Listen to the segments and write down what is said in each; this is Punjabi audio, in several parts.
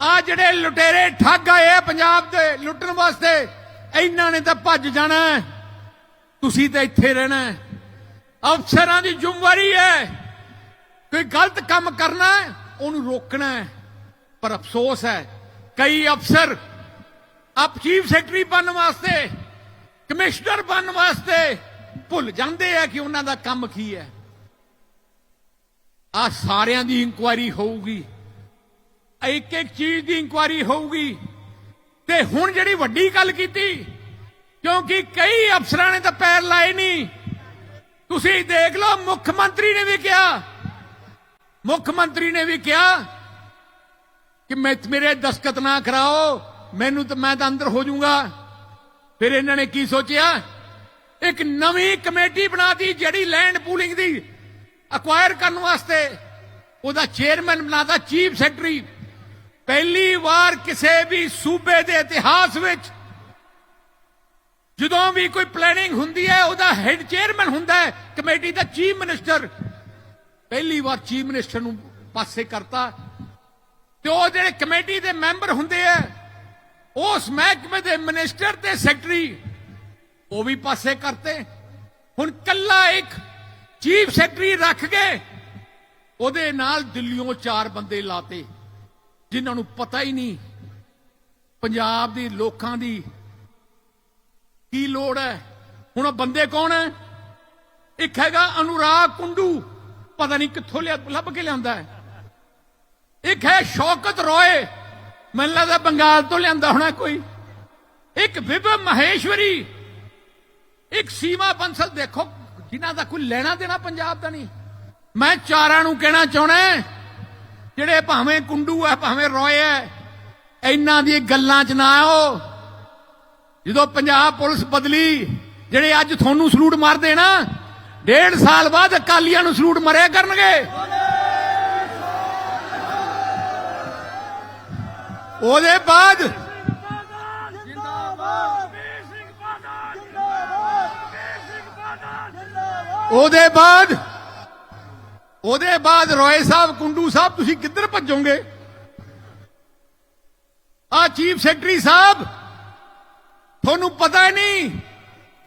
ਆ ਜਿਹੜੇ ਲੁਟੇਰੇ ਠੱਗ ਆਏ ਪੰਜਾਬ ਦੇ, ਲੁੱਟਣ ਵਾਸਤੇ, ਇਹਨਾਂ ਨੇ ਤਾਂ ਭੱਜ ਜਾਣਾ ਤੁਸੀਂ ਤਾਂ ਇੱਥੇ ਰਹਿਣਾ ਅਫਸਰਾਂ ਦੀ ਜ਼ਿੰਮੇਵਾਰੀ ਹੈ। ਕੋਈ ਗਲਤ ਕੰਮ ਕਰਨਾ ਉਹਨੂੰ ਰੋਕਣਾ ਪਰ ਅਫਸੋਸ ਹੈ, ਕਈ ਅਫਸਰ ਆਪ ਚੀਫ ਸੈਕਟਰੀ ਬਣਨ ਵਾਸਤੇ, ਕਮਿਸ਼ਨਰ ਬਣਨ ਵਾਸਤੇ ਭੁੱਲ ਜਾਂਦੇ ਆ ਕਿ ਉਹਨਾਂ ਦਾ ਕੰਮ ਕੀ ਹੈ। ਆ ਸਾਰਿਆਂ ਦੀ ਇਨਕੁਆਇਰੀ ਹੋਊਗੀ। ਇੱਕ ਇੱਕ ਚੀਜ਼ ਦੀ ਇਨਕੁਆਇਰੀ ਹੋਊਗੀ। ਤੇ ਹੁਣ ਜਿਹੜੀ ਵੱਡੀ ਗੱਲ ਕੀਤੀ, ਕਿਉਂਕਿ ਕਈ ਅਫਸਰਾਂ ਨੇ ਤਾਂ ਪੈਰ ਲਾਏ ਨਹੀਂ ਤੁਸੀਂ ਦੇਖ ਲਓ, ਮੁੱਖ ਮੰਤਰੀ ਨੇ ਵੀ ਕਿਹਾ, ਮੁੱਖ ਮੰਤਰੀ ਨੇ ਵੀ ਕਿਹਾ ਕਿ ਮੈਂ ਮੇਰੇ ਦਸਖਤ ਨਾ ਕਰਾਓ, ਮੈਨੂੰ ਤਾਂ ਮੈਂ ਤਾਂ ਅੰਦਰ ਹੋ ਜਾਊਂਗਾ। ਫਿਰ ਇਹਨਾਂ ਨੇ ਕੀ ਸੋਚਿਆ? ਇੱਕ ਨਵੀਂ ਕਮੇਟੀ ਬਣਾਤੀ ਜਿਹੜੀ ਲੈਂਡ ਪੂਲਿੰਗ ਦੀ ਅਕਵਾਇਰ ਕਰਨ ਵਾਸਤੇ। ਉਹਦਾ ਚੇਅਰਮੈਨ ਬਣਾਤਾ ਚੀਫ ਸੈਕਟਰੀ ਪਹਿਲੀ ਵਾਰ ਕਿਸੇ ਵੀ ਸੂਬੇ ਦੇ ਇਤਿਹਾਸ ਵਿੱਚ ਜਦੋਂ ਵੀ ਕੋਈ ਪਲੈਨਿੰਗ ਹੁੰਦੀ ਹੈ, ਉਹਦਾ ਹੈੱਡ ਚੇਅਰਮੈਨ ਹੁੰਦਾ ਹੈ, ਕਮੇਟੀ ਦਾ ਚੀਫ ਮਿਨਿਸਟਰ ਪਹਿਲੀ ਵਾਰ ਚੀਫ ਮਿਨਿਸਟਰ ਨੂੰ ਪਾਸੇ ਕਰਤਾ। ਤੇ ਉਹ ਜਿਹੜੇ ਕਮੇਟੀ ਦੇ ਮੈਂਬਰ ਹੁੰਦੇ ਆ, ਉਸ ਮਹਿਕਮੇ ਦੇ ਮਿਨਿਸਟਰ ਤੇ ਸੈਕਟਰੀ ਉਹ ਵੀ ਪਾਸੇ ਕਰਤੇ। ਹੁਣ ਕੱਲਾ ਇੱਕ ਚੀਫ ਸੈਕਟਰੀ ਰੱਖ ਗਏ ਉਹਦੇ ਨਾਲ ਦਿੱਲੀੋਂ ਚਾਰ ਬੰਦੇ ਲਾਤੇ। ਜਿਨ੍ਹਾਂ ਨੂੰ ਪਤਾ ਹੀ ਨਹੀਂ ਪੰਜਾਬ ਦੀ ਲੋਕਾਂ ਦੀ ਕੀ ਲੋੜ ਹੈ। ਹੁਣ ਉਹ ਬੰਦੇ ਕੌਣ ਹੈ? ਇੱਕ ਹੈਗਾ ਅਨੁਰਾਗ ਕੁੰਡੂ। ਪਤਾ ਨਹੀਂ ਕਿੱਥੋਂ ਲਿਆ ਲੱਭ ਕੇ ਲਿਆਂਦਾ ਹੈ। ਇੱਕ ਹੈ ਸ਼ੌਕਤ ਰੋਏ। ਮੈਨੂੰ ਲੱਗਦਾ ਬੰਗਾਲ ਤੋਂ ਲਿਆਂਦਾ ਹੋਣਾ ਕੋਈ। ਇੱਕ ਵਿਭਵ ਮਹੇਸ਼ਵਰੀ। ਇੱਕ ਸੀਮਾ ਬੰਸਲ। ਦੇਖੋ, ਜਿਨ੍ਹਾਂ ਦਾ ਕੋਈ ਲੈਣਾ ਦੇਣਾ ਪੰਜਾਬ ਦਾ ਨਹੀਂ। ਮੈਂ ਚਾਰਾਂ ਨੂੰ ਕਹਿਣਾ ਚਾਹਣਾ ਜਿਹੜੇ ਭਾਵੇਂ ਕੁੰਡੂ ਹੈ ਭਾਵੇਂ ਰੋਏ ਹੈ ਇਹਨਾਂ ਦੀ ਗੱਲਾਂ 'ਚ ਨਾ ਆਓ। ਜਦੋਂ ਪੰਜਾਬ ਪੁਲਿਸ ਬਦਲੀ, ਜਿਹੜੇ ਅੱਜ ਤੁਹਾਨੂੰ ਸਲੂਟ ਮਾਰਦੇ ਨਾ, ਡੇਢ ਸਾਲ ਬਾਅਦ ਅਕਾਲੀਆਂ ਨੂੰ ਸਲੂਟ ਮਰਿਆ ਕਰਨਗੇ। ਉਹਦੇ ਬਾਅਦ ਉਹਦੇ ਬਾਅਦ ਉਹਦੇ ਬਾਅਦ ਰੋਏ ਸਾਹਿਬ, ਕੁੰਡੂ ਸਾਹਿਬ, ਤੁਸੀਂ ਕਿੱਧਰ ਭੱਜੋਗੇ? ਆ ਚੀਫ ਸੈਕਟਰੀ ਸਾਹਿਬ, ਤੁਹਾਨੂੰ ਪਤਾ ਨਹੀਂ,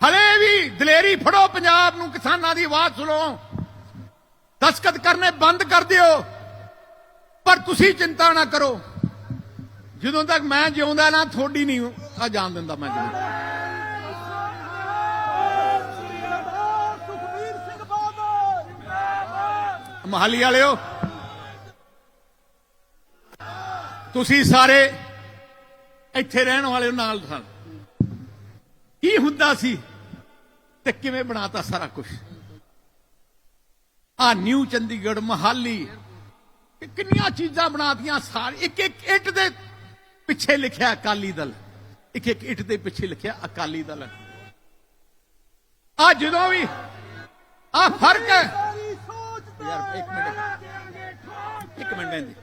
ਹਲੇ ਵੀ ਦਲੇਰੀ ਫੜੋ ਪੰਜਾਬ ਨੂੰ, ਕਿਸਾਨਾਂ ਦੀ ਆਵਾਜ਼ ਸੁਣੋ। ਦਸਕਤ ਕਰਨੇ ਬੰਦ ਕਰ ਦਿਓ, ਪਰ ਤੁਸੀਂ ਚਿੰਤਾ ਨਾ ਕਰੋ। ਜਦੋਂ ਤੱਕ ਮੈਂ ਜਿਉਂਦਾ ਨਾ ਥੋੜੀ ਨਹੀਂ, ਆ ਜਾਣ ਦਿੰਦਾ ਮੈਂ ਮਹਾਲੀ ਵਾਲਿਓ। ਤੁਸੀਂ ਸਾਰੇ ਇੱਥੇ ਰਹਿਣ ਵਾਲੇ ਨਾਲ ਸਨ ਕੀ ਹੁੰਦਾ ਸੀ ਤੇ ਕਿਵੇਂ ਬਣਾਤਾ ਸਾਰਾ ਕੁਝ ਆ ਨਿਊ ਚੰਡੀਗੜ੍ਹ, ਮਹਾਲੀ ਕਿੰਨੀਆਂ ਚੀਜ਼ਾਂ ਬਣਾਤੀਆਂ ਸਾਰੇ, ਇੱਕ ਇੱਕ ਇੱਟ ਦੇ ਪਿੱਛੇ ਲਿਖਿਆ ਅਕਾਲੀ ਦਲ। ਇੱਕ ਇੱਕ ਇੱਟ ਦੇ ਪਿੱਛੇ ਲਿਖਿਆ ਅਕਾਲੀ ਦਲ। ਆ ਜਦੋਂ ਵੀ ਆ ਫ਼ਰਕ ਹੈ ਯਾਰ ਇੱਕ ਮਿੰਟ। ਇੱਕ ਮਿੰਟ ਜੀ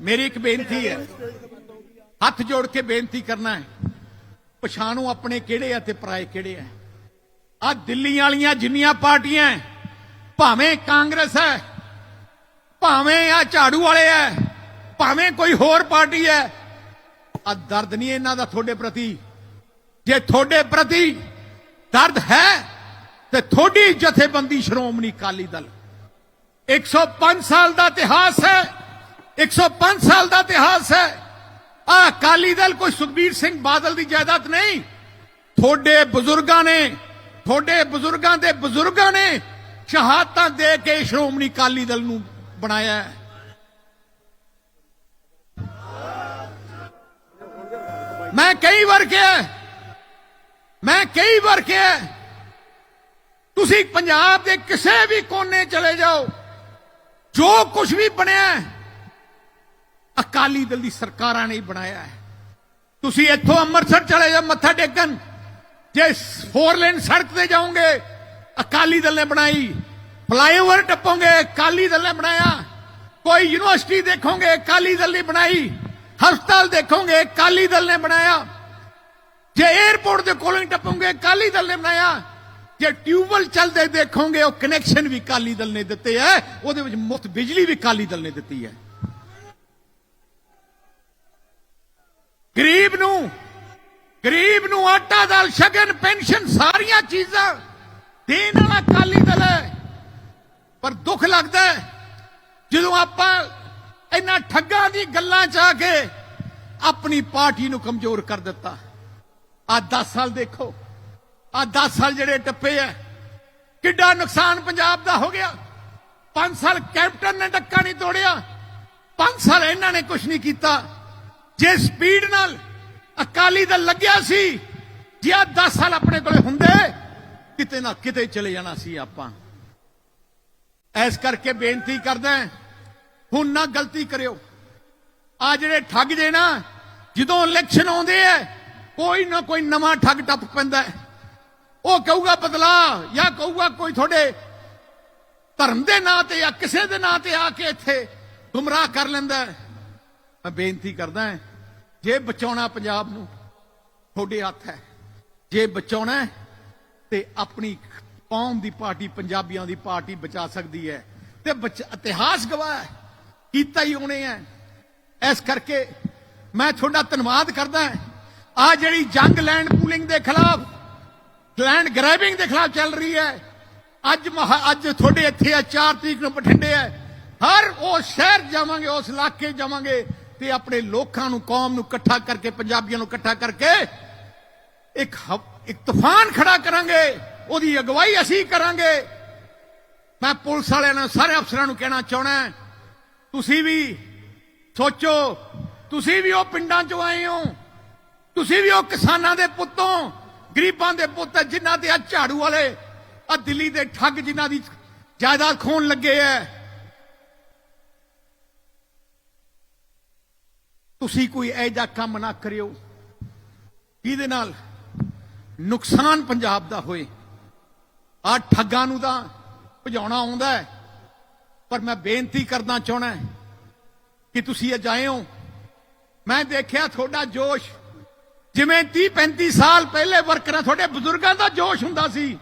ਮੇਰੀ ਇੱਕ ਬੇਨਤੀ ਹੈ। ਹੱਥ ਜੋੜ ਕੇ ਬੇਨਤੀ ਕਰਨਾ ਹੈ। ਪਛਾਣੋ ਆਪਣੇ ਕਿਹੜੇ ਆ ਤੇ ਪਰਾਏ ਕਿਹੜੇ ਆ। ਆ ਦਿੱਲੀ ਵਾਲੀਆਂ ਜਿੰਨੀਆਂ ਪਾਰਟੀਆਂ ਭਾਵੇਂ ਕਾਂਗਰਸ ਹੈ, ਭਾਵੇਂ ਆ ਝਾੜੂ ਵਾਲੇ ਹੈ, ਭਾਵੇਂ ਕੋਈ ਹੋਰ ਪਾਰਟੀ ਹੈ, ਆ ਦਰਦ ਨਹੀਂ ਇਹਨਾਂ ਦਾ ਤੁਹਾਡੇ ਪ੍ਰਤੀ। ਜੇ ਤੁਹਾਡੇ ਪ੍ਰਤੀ ਦਰਦ ਹੈ, ਤੇ ਤੁਹਾਡੀ ਜਥੇਬੰਦੀ ਸ਼੍ਰੋਮਣੀ ਅਕਾਲੀ ਦਲ। 105 ਸਾਲ ਦਾ ਇਤਿਹਾਸ ਹੈ 105 ਸਾਲ ਦਾ ਇਤਿਹਾਸ ਹੈ ਆ ਅਕਾਲੀ ਦਲ ਕੋਈ ਸੁਖਬੀਰ ਸਿੰਘ ਬਾਦਲ ਦੀ ਜਾਇਦਾਦ ਨਹੀਂ ਤੁਹਾਡੇ ਬਜ਼ੁਰਗਾਂ ਨੇ ਤੁਹਾਡੇ ਬਜ਼ੁਰਗਾਂ ਦੇ ਬਜ਼ੁਰਗਾਂ ਨੇ ਸ਼ਹਾਦਤਾਂ ਦੇ ਕੇ ਸ਼੍ਰੋਮਣੀ ਅਕਾਲੀ ਦਲ ਨੂੰ ਬਣਾਇਆ ਹੈ ਮੈਂ ਕਈ ਵਾਰ ਕਿਹਾ ਮੈਂ ਕਈ ਵਾਰ ਕਿਹਾ ਤੁਸੀਂ ਪੰਜਾਬ ਦੇ ਕਿਸੇ ਵੀ ਕੋਨੇ ਚਲੇ ਜਾਓ ਜੋ ਕੁਝ ਵੀ ਬਣਿਆ ਅਕਾਲੀ ਦਲ ਦੀ ਸਰਕਾਰਾਂ ਨੇ ਬਣਾਇਆ ਹੈ। ਤੁਸੀਂ ਇੱਥੋਂ ਅੰਮ੍ਰਿਤਸਰ ਚਲੇ ਜਾਓ, ਮੱਥਾ ਟੇਕਣ। ਜੇ ਫੋਰ ਲੇਨ ਸੜਕ ਤੇ ਜਾਓਗੇ, ਅਕਾਲੀ ਦਲ ਨੇ ਬਣਾਈ। ਫਲਾਈਓਵਰ ਟੱਪੋਗੇ, ਅਕਾਲੀ ਦਲ ਨੇ ਬਣਾਇਆ। ਕੋਈ ਯੂਨੀਵਰਸਿਟੀ ਦੇਖੋਗੇ, ਅਕਾਲੀ ਦਲ ਨੇ ਬਣਾਈ। ਹਸਪਤਾਲ ਦੇਖੋਗੇ, ਅਕਾਲੀ ਦਲ ਨੇ ਬਣਾਇਆ। ਜੇ 에어ਪੋਰਟ ਦੇ ਕੋਲੋਂ ਟੱਪੋਗੇ, ਅਕਾਲੀ ਦਲ ਨੇ ਬਣਾਇਆ। ਜੇ ਟਿਊਬਵੈਲ ਚੱਲਦੇ ਦੇਖੋਗੇ, ਉਹ ਕਨੈਕਸ਼ਨ ਵੀ ਅਕਾਲੀ ਦਲ ਨੇ ਦਿੱਤੇ ਹੈ ਉਹਦੇ ਵਿੱਚ ਮੁਫਤ ਬਿਜਲੀ ਵੀ ਅਕਾਲੀ ਦਲ ਨੇ ਦਿੱਤੀ ਹੈ ਗਰੀਬ ਨੂੰ ਗਰੀਬ ਨੂੰ ਆਟਾ ਦਾਲ, ਸ਼ਗਨ, ਪੈਨਸ਼ਨ, ਸਾਰੀਆਂ ਚੀਜ਼ਾਂ ਦੇਣ ਵਾਲਾ ਅਕਾਲੀ ਦਲ ਹੈ। ਪਰ ਦੁੱਖ ਲੱਗਦਾ ਜਦੋਂ ਆਪਾਂ ਇਹਨਾਂ ਠੱਗਾਂ ਦੀ ਗੱਲਾਂ ਚ ਆ ਕੇ ਆਪਣੀ ਪਾਰਟੀ ਨੂੰ ਕਮਜ਼ੋਰ ਕਰ ਦਿੱਤਾ। ਆ 10 ਸਾਲ ਦੇਖੋ। ਆ 10 ਸਾਲ ਜਿਹੜੇ ਟੱਪੇ ਆ ਕਿੱਡਾ ਨੁਕਸਾਨ ਪੰਜਾਬ ਦਾ ਹੋ ਗਿਆ। 5 ਸਾਲ ਕੈਪਟਨ ਨੇ ਡੱਕਾ ਨਹੀਂ ਤੋੜਿਆ 5 ਸਾਲ ਇਹਨਾਂ ਨੇ ਕੁਝ ਨਹੀਂ ਕੀਤਾ। ਜੇ ਸਪੀਡ ਨਾਲ ਅਕਾਲੀ ਦਲ ਲੱਗਿਆ ਸੀ, ਜੇ ਆ 10 ਸਾਲ ਆਪਣੇ ਕੋਲੇ ਹੁੰਦੇ, ਕਿਤੇ ਨਾ ਕਿਤੇ ਚਲੇ ਜਾਣਾ ਸੀ ਆਪਾਂ। ਐਸ ਕਰਕੇ ਬੇਨਤੀ ਕਰਦਾ ਹੁਣ ਨਾ ਗਲਤੀ ਕਰਿਓ। ਆ ਜਿਹੜੇ ਠੱਗ ਜੇ ਨਾ, ਜਦੋਂ ਇਲੈਕਸ਼ਨ ਆਉਂਦੇ ਆ ਕੋਈ ਨਾ ਕੋਈ ਨਵਾਂ ਠੱਗ ਟੱਪ ਪੈਂਦਾ ਹੈ। ਉਹ ਕਹੂਗਾ ਬਦਲਾ ਜਾਂ ਕਹੂਗਾ ਕੋਈ ਤੁਹਾਡੇ ਧਰਮ ਦੇ ਨਾਂ ਤੇ ਜਾਂ ਕਿਸੇ ਦੇ ਨਾਂ ਤੇ ਆ ਕੇ ਇੱਥੇ ਗੁੰਮਰਾਹ ਕਰ ਲੈਂਦਾ ਮੈਂ ਬੇਨਤੀ ਕਰਦਾ ਜੇ ਬਚਾਉਣਾ ਪੰਜਾਬ ਨੂੰ, ਤੁਹਾਡੇ ਹੱਥ ਹੈ। ਜੇ ਬਚਾਉਣਾ ਤੇ ਆਪਣੀ ਕੌਮ ਦੀ ਪਾਰਟੀ, ਪੰਜਾਬੀਆਂ ਦੀ ਪਾਰਟੀ ਬਚਾ ਸਕਦੀ ਹੈ। ਤੇ ਬਚ- ਇਤਿਹਾਸ ਗਵਾਹ ਕੀਤਾ ਹੀ ਉਹਨੇ ਹੈ। ਇਸ ਕਰਕੇ ਮੈਂ ਤੁਹਾਡਾ ਧੰਨਵਾਦ ਕਰਦਾ ਆ ਜਿਹੜੀ ਜੰਗ ਲੈਂਡ ਪੂਲਿੰਗ ਦੇ ਖਿਲਾਫ ਲੈਂਡ ਗ੍ਰੈਬਿੰਗ ਦੇ ਖਿਲਾਫ ਚੱਲ ਰਹੀ ਹੈ। ਅੱਜ ਮਹਾ- ਅੱਜ ਤੁਹਾਡੇ ਇੱਥੇ ਆ 4 ਤਰੀਕ ਨੂੰ ਬਠਿੰਡੇ ਹੈ। ਹਰ ਉਹ ਸ਼ਹਿਰ ਜਾਵਾਂਗੇ, ਉਸ ਇਲਾਕੇ ਜਾਵਾਂਗੇ ਤੇ ਆਪਣੇ ਲੋਕਾਂ ਨੂੰ, ਕੌਮ ਨੂੰ ਇਕੱਠਾ ਕਰਕੇ, ਪੰਜਾਬੀਆਂ ਨੂੰ ਇਕੱਠਾ ਕਰਕੇ ਇੱਕ ਇੱਕ ਤੂਫਾਨ ਖੜਾ ਕਰਾਂਗੇ। ਉਹਦੀ ਅਗਵਾਈ ਅਸੀਂ ਕਰਾਂਗੇ। ਮੈਂ ਪੁਲਿਸ ਵਾਲਿਆਂ ਨੂੰ, ਸਾਰੇ ਅਫਸਰਾਂ ਨੂੰ ਕਹਿਣਾ ਚਾਹਣਾ ਤੁਸੀਂ ਵੀ ਸੋਚੋ, ਤੁਸੀਂ ਵੀ ਉਹ ਪਿੰਡਾਂ ਚੋਂ ਆਏ ਹੋ, ਤੁਸੀਂ ਵੀ ਉਹ ਕਿਸਾਨਾਂ ਦੇ ਪੁੱਤੋਂ ਗਰੀਬਾਂ ਦੇ ਪੁੱਤ ਹੈ, ਜਿਨ੍ਹਾਂ ਦੇ ਆ ਝਾੜੂ ਵਾਲੇ। ਆ ਦਿੱਲੀ ਦੇ ਠੱਗ ਜਿਨ੍ਹਾਂ ਦੀ ਜਾਇਦਾਦ ਖੋਣ ਲੱਗੇ ਐ। ਤੁਸੀਂ ਕੋਈ ਐਜਾ ਕੰਮ ਨਾ ਕਰਿਓ ਜਿਹਦੇ ਨਾਲ ਨੁਕਸਾਨ ਪੰਜਾਬ ਦਾ ਹੋਏ। ਆ ਠੱਗਾਂ ਨੂੰ ਤਾਂ ਭਜਾਉਣਾ ਆਉਂਦਾ ਹੈ ਪਰ ਮੈਂ ਬੇਨਤੀ ਕਰਨਾ ਚਾਹਣਾ ਕਿ ਤੁਸੀਂ ਅੱਜ ਆਏ ਹੋ। ਮੈਂ ਦੇਖਿਆ ਤੁਹਾਡਾ ਜੋਸ਼ ਜਿਵੇਂ 30 35 ਸਾਲ ਪਹਿਲੇ ਵਰਕਰਾਂ, ਤੁਹਾਡੇ ਬਜ਼ੁਰਗਾਂ ਦਾ ਜੋਸ਼ ਹੁੰਦਾ ਸੀ।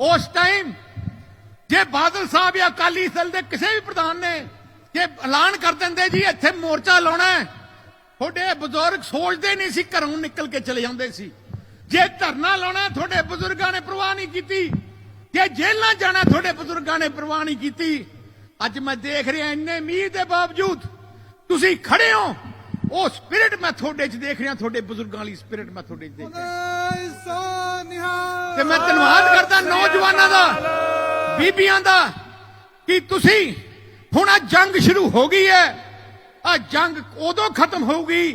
ਉਸ ਟਾਈਮ ਜੇ ਬਾਦਲ ਸਾਹਿਬ ਜਾਂ ਅਕਾਲੀ ਦਲ ਦੇ ਕਿਸੇ ਵੀ ਪ੍ਰਧਾਨ ਨੇ ਜੇ ਐਲਾਨ ਕਰ ਦਿੰਦੇ ਜੀ, ਇੱਥੇ ਮੋਰਚਾ ਲਾਉਣਾ ਹੈ, ਤੁਹਾਡੇ ਬਜ਼ੁਰਗ ਸੋਚਦੇ ਨਹੀਂ ਸੀ ਘਰੋਂ ਨਿਕਲ ਕੇ ਚਲੇ ਜਾਂਦੇ ਸੀ। ਜੇ ਧਰਨਾ ਲਾਉਣਾ, ਤੁਹਾਡੇ ਬਜ਼ੁਰਗਾਂ ਨੇ ਪ੍ਰਵਾਹ ਨਹੀਂ ਕੀਤੀ। ਜੇ ਜੇਲ੍ਹਾਂ ਜਾਣਾ, ਤੁਹਾਡੇ ਬਜ਼ੁਰਗਾਂ ਨੇ ਪ੍ਰਵਾਹ ਨਹੀਂ ਕੀਤੀ। ਅੱਜ ਮੈਂ ਦੇਖ ਰਿਹਾ, ਇੰਨੇ ਮੀਂਹ ਦੇ ਬਾਵਜੂਦ ਤੁਸੀਂ ਖੜੇ ਹੋ। ਉਹ ਸਪਿਰਿਟ ਮੈਂ ਤੁਹਾਡੇ 'ਚ ਦੇਖ ਰਿਹਾ ਤੁਹਾਡੇ ਬਜ਼ੁਰਗਾਂ ਵਾਲੀ ਸਪਿਰਿਟ ਮੈਂ ਤੁਹਾਡੇ 'ਚ ਦੇਖ ਰਿਹਾ। ਤੇ ਮੈਂ ਧੰਨਵਾਦ ਕਰਦਾ ਨੌਜਵਾਨਾਂ ਦਾ ਬੀਬੀਆਂ ਦਾ ਕਿ ਤੁਸੀਂ ਹੁਣ ਆ ਜੰਗ ਸ਼ੁਰੂ ਹੋ ਗਈ ਹੈ। ਆ ਜੰਗ ਉਦੋਂ ਖਤਮ ਹੋਊਗੀ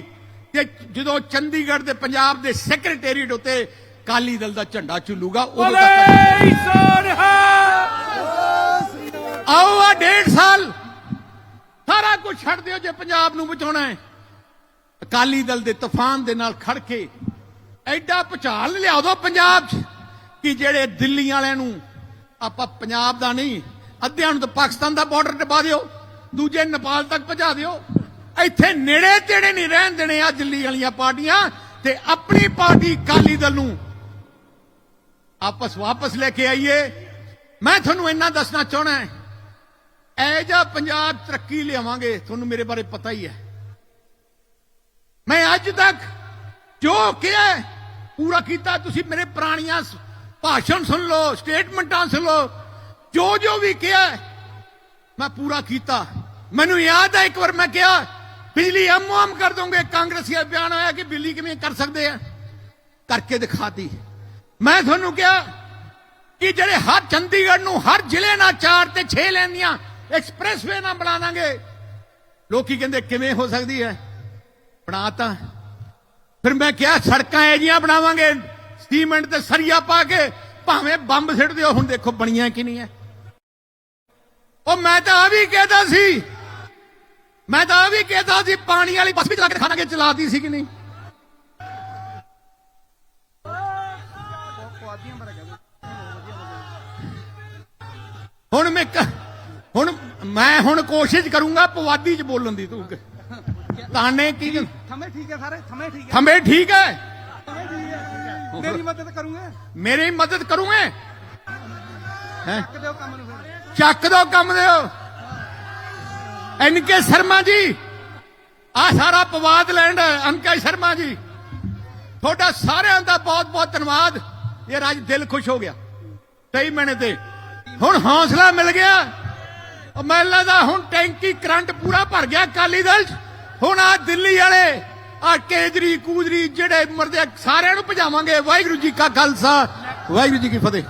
ਕਿ ਜਦੋਂ ਚੰਡੀਗੜ੍ਹ ਦੇ ਪੰਜਾਬ ਦੇ ਸੈਕਟਰੀਏਟ ਉੱਤੇ ਕਾਲੀ ਦਲ ਦਾ ਝੰਡਾ ਝੁੱਲੂਗਾ ਉਦੋਂ ਤੱਕ ਆਓ ਆ ਡੇਢ ਸਾਲ ਸਾਰਾ ਕੁਝ ਛੱਡ ਦਿਓ ਜੇ ਪੰਜਾਬ ਨੂੰ ਬਚਾਉਣਾ ਹੈ। ਅਕਾਲੀ ਦਲ ਦੇ ਤੂਫਾਨ ਦੇ ਨਾਲ ਖੜ ਕੇ ਐਡਾ ਭੁਚਾਲ ਲਿਆ ਦਿਓ ਪੰਜਾਬ 'ਚ ਕਿ ਜਿਹੜੇ ਦਿੱਲੀ ਵਾਲਿਆਂ ਨੂੰ ਆਪਾਂ ਪੰਜਾਬ ਦਾ ਨਹੀਂ, ਅੱਧਿਆਂ ਨੂੰ ਤਾਂ ਪਾਕਿਸਤਾਨ ਦਾ ਬਾਰਡਰ ਟਪਾ ਦਿਓ, ਦੂਜੇ ਨੇਪਾਲ ਤੱਕ ਪਹੁੰਚਾ ਦਿਓ। ਇੱਥੇ ਨੇੜੇ ਤੇੜੇ ਨਹੀਂ ਰਹਿਣ ਦੇਣੇ ਆ ਦਿੱਲੀ ਵਾਲੀਆਂ ਪਾਰਟੀਆਂ ਤੇ ਆਪਣੀ ਪਾਰਟੀ ਅਕਾਲੀ ਦਲ ਨੂੰ ਆਪਸ ਵਾਪਸ ਲੈ ਕੇ ਆਈਏ। ਮੈਂ ਤੁਹਾਨੂੰ ਇੰਨਾ ਦੱਸਣਾ ਚਾਹਣਾ ਹੈ ਐ ਜਾ ਪੰਜਾਬ ਤਰੱਕੀ ਲਿਆਵਾਂਗੇ, ਤੁਹਾਨੂੰ ਮੇਰੇ ਬਾਰੇ ਪਤਾ ਹੀ ਹੈ। ਮੈਂ ਅੱਜ ਤੱਕ ਜੋ ਕਿਹਾ ਪੂਰਾ ਕੀਤਾ। ਤੁਸੀਂ ਮੇਰੇ ਪੁਰਾਣੀਆਂ ਭਾਸ਼ਣ ਸੁਣ ਲਓ, ਸਟੇਟਮੈਂਟਾਂ ਸੁਣ ਲਓ। ਜੋ ਜੋ ਵੀ ਕਿਹਾ ਮੈਂ ਪੂਰਾ ਕੀਤਾ। ਮੈਨੂੰ ਯਾਦ ਹੈ ਇੱਕ ਵਾਰ ਮੈਂ ਕਿਹਾ, ਬਿਜਲੀ ਹਮ ਹਮ ਕਰ ਦੋਗੇ। ਕਾਂਗਰਸੀ ਦਾ ਬਿਆਨ ਆਇਆ ਕਿ ਬਿਜਲੀ ਕਿਵੇਂ ਕਰ ਸਕਦੇ ਆ। ਕਰਕੇ ਦਿਖਾਤੀ। ਮੈਂ ਤੁਹਾਨੂੰ ਕਿਹਾ ਕਿ ਜਿਹੜੇ ਹਰ ਚੰਡੀਗੜ੍ਹ ਨੂੰ ਹਰ ਜ਼ਿਲ੍ਹੇ ਨਾਲ ਚਾਰ ਤੇ 6 ਲੈਣ ਦੀਆਂ ਐਕਸਪ੍ਰੈਸਵੇ ਨਾਲ ਬਣਾ ਦਾਂਗੇ। ਲੋਕੀ ਕਹਿੰਦੇ, ਕਿਵੇਂ ਹੋ ਸਕਦੀ ਹੈ? ਬਣਾਤਾ। ਫਿਰ ਮੈਂ ਕਿਹਾ, ਸੜਕਾਂ ਇਹ ਜੀਆਂ ਬਣਾਵਾਂਗੇ, ਸੀਮੈਂਟ ਤੇ ਸਰੀਆ ਪਾ ਕੇ, ਭਾਵੇਂ ਬੰਬ ਸਿੱਟ ਦਿਓ, ਹੁਣ ਦੇਖੋ ਬਣੀਆਂ ਕਿ ਨਹੀਂ ਹੈ ਉਹ ਮੈਂ ਤਾਂ ਆ ਵੀ ਕਹਿਦਾ ਸੀ, ਮੈਂ ਤਾਂ ਆ ਵੀ ਕਹਿਦਾ ਸੀ, ਪਾਣੀ ਵਾਲੀ ਬੱਸ ਵੀ ਚਲਾ ਕੇ ਖਾਣਾਗੇ ਚਲਾਤੀ ਸੀ ਕਿ ਨਹੀਂ। ਹੁਣ ਮੈਂ ਹੁਣ ਮੈਂ ਹੁਣ ਕੋਸ਼ਿਸ਼ ਕਰੂੰਗਾ ਪਵਾਦੀ ਚ ਬੋਲਣ ਦੀ ਤੂੰ। ਤਾਨੇ ਕੀ ਥਮੇ ਠੀਕ ਹੈ ਸਾਰੇ ਥਮੇ ਠੀਕ ਹੈ। ਥਮੇ ਠੀਕ ਹੈ। ਤੇਰੀ ਮਦਦ ਕਰੂੰਗੇ? ਮੇਰੀ ਮਦਦ ਕਰੂਗੇ? ਹੈ? ਚੱਕ ਦਿਓ ਕੰਮ ਨੂੰ ਚੱਕ ਦੋ ਕੰਮ ਦਿਓ ਐਨ ਕੇ ਸ਼ਰਮਾ ਜੀ ਆ ਸਾਰਾ ਪਵਾਦ ਲੈਂਡ ਅੰਕਾ ਸ਼ਰਮਾ ਜੀ। ਤੁਹਾਡਾ ਸਾਰਿਆਂ ਦਾ ਬਹੁਤ ਬਹੁਤ ਧੰਨਵਾਦ। ਇਹ ਅੱਜ ਦਿਲ ਖੁਸ਼ ਹੋ ਗਿਆ। 23 ਮਹੀਨੇ ਤੇ ਹੁਣ ਹੌਸਲਾ ਮਿਲ ਗਿਆ। ਮੈਨੂੰ ਲੱਗਦਾ ਹੁਣ ਟੈਂਕੀ ਕਰੰਟ ਪੂਰਾ ਭਰ ਗਿਆ ਅਕਾਲੀ ਦਲ 'ਚ। ਹੁਣ ਆ ਦਿੱਲੀ ਵਾਲੇ ਆ ਕੇਜਰੀ ਕੂਜਰੀ ਜਿਹੜੇ ਮਰਦੇ ਸਾਰਿਆਂ ਨੂੰ ਭਜਾਵਾਂਗੇ। ਵਾਹਿਗੁਰੂ ਜੀ ਕਾ ਖਾਲਸਾ, ਵਾਹਿਗੁਰੂ ਜੀ ਕੀ ਫਤਿਹ।